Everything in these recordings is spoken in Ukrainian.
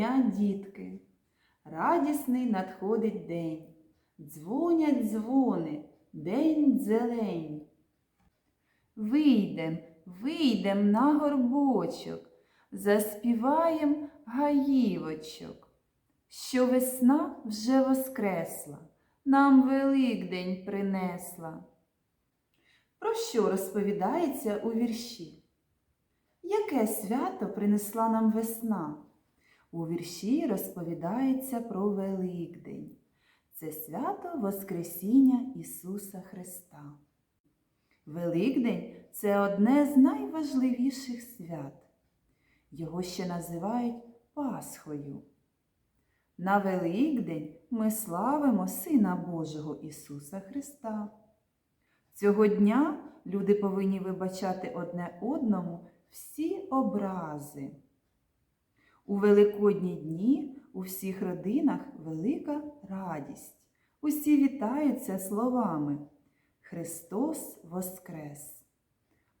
дня, дітки. Радісний надходить день. Дзвонять дзвони, день зелень. Вийдем, вийдем на горбочок, заспіваєм гаївочок, що весна вже воскресла, нам Великдень принесла. Про що розповідається у вірші? Яке свято принесла нам весна? У вірші розповідається про Великдень. Це свято Воскресіння Ісуса Христа. Великдень це одне з найважливіших свят. Його ще називають Пасхою. На Великдень ми славимо Сина Божого Ісуса Христа. Цього дня люди повинні вибачати одне одному всі образи. У Великодні дні у всіх родинах велика радість. Усі вітаються словами Христос Воскрес.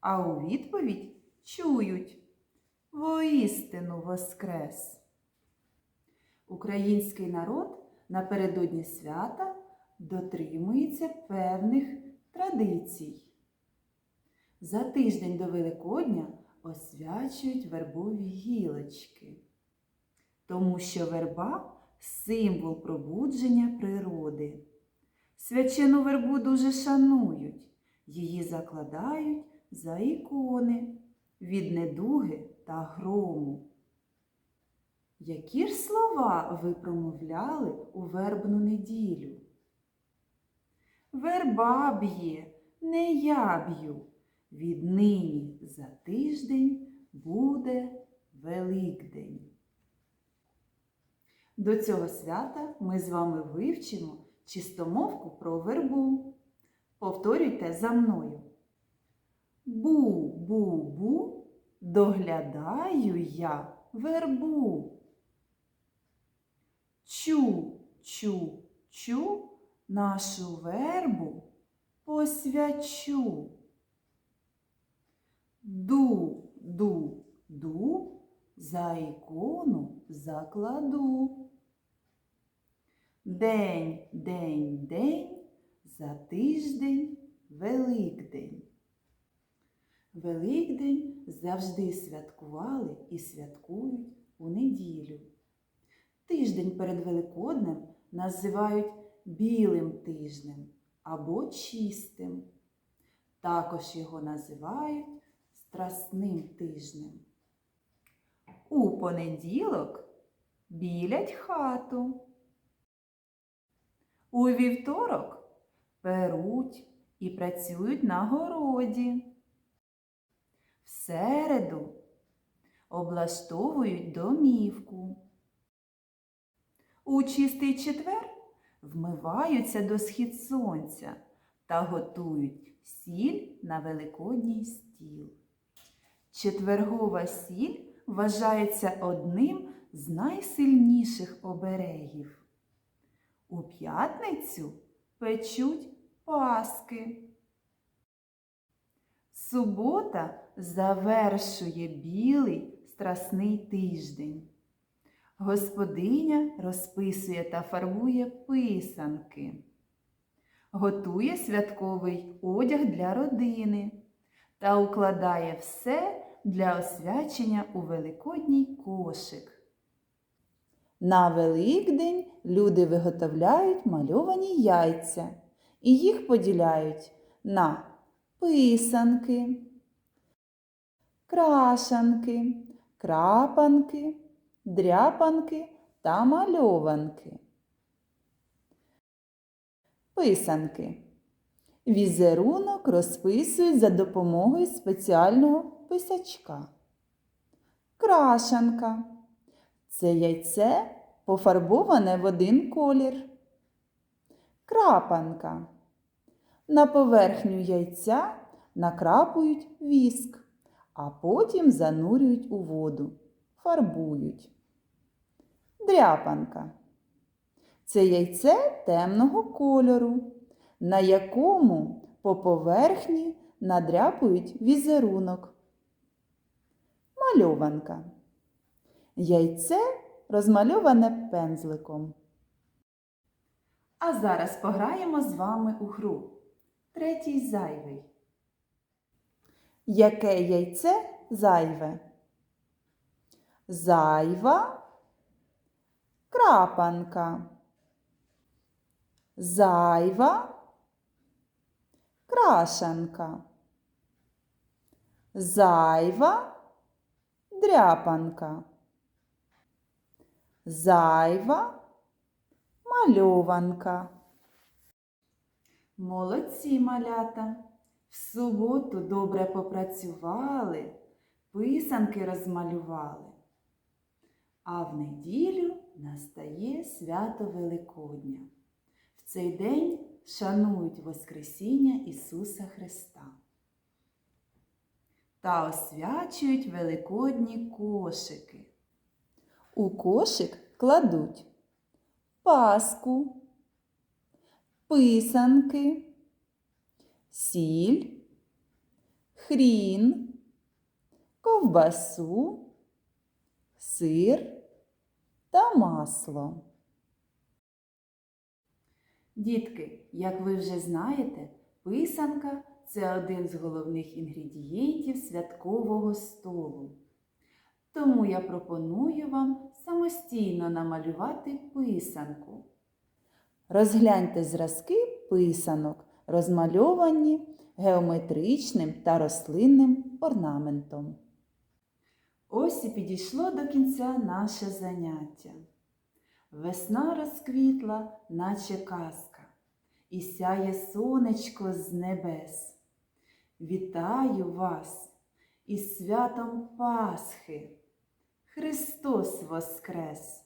А у відповідь чують Воістину Воскрес. Український народ напередодні свята дотримується певних традицій. За тиждень до Великодня освячують вербові гілочки, тому що верба символ пробудження природи. Свячену вербу дуже шанують, її закладають за ікони від недуги та грому. Які ж слова ви промовляли у вербну неділю? Верба б'є, не я б'ю. Віднині за тиждень буде Великдень. До цього свята ми з вами вивчимо чистомовку про вербу. Повторюйте за мною. Бу-бу-бу, доглядаю я вербу. Чу-чу-чу, нашу вербу посвячу. Ду, ду, ду, за ікону закладу. День, день, день, за тиждень Великдень. Великдень завжди святкували і святкують у неділю. Тиждень перед Великоднем називають білим тижнем або чистим. Також його називають страсним тижнем. У понеділок білять хату. У вівторок перуть і працюють на городі. В середу облаштовують домівку. У чистий четвер вмиваються до схід сонця та готують сіль на великодній стіл. Четвергова сіль вважається одним з найсильніших оберегів. У п'ятницю печуть паски. Субота завершує білий страсний тиждень. Господиня розписує та фарбує писанки, готує святковий одяг для родини та укладає все для освячення у великодній кошик. На Великдень люди виготовляють мальовані яйця і їх поділяють на писанки, крашанки, крапанки, дряпанки та мальованки. Писанки. Візерунок розписують за допомогою спеціального писачка. Крашанка. Це яйце пофарбоване в один колір. Крапанка. На поверхню яйця накрапують віск, а потім занурюють у воду, фарбують. Дряпанка. Це яйце темного кольору, на якому по поверхні надряпують візерунок. Мальованка. Яйце розмальоване пензликом. А зараз пограємо з вами у гру. Третій зайвий. Яке яйце зайве? Зайва крапанка. Зайва крашанка. Зайва дряпанка. Зайва мальованка. Молодці малята. В суботу добре попрацювали, писанки розмалювали. А в неділю настає свято Великодня. В цей день шанують Воскресіння Ісуса Христа та освячують великодні кошики. У кошик кладуть паску, писанки, сіль, хрін, ковбасу, сир та масло. Дітки, як ви вже знаєте, писанка це один з головних інгредієнтів святкового столу. Тому я пропоную вам самостійно намалювати писанку. Розгляньте зразки писанок, розмальовані геометричним та рослинним орнаментом. Ось і підійшло до кінця наше заняття. Весна розквітла, наче казка, і сяє сонечко з небес. Вітаю вас із святом Пасхи! Христос Воскрес!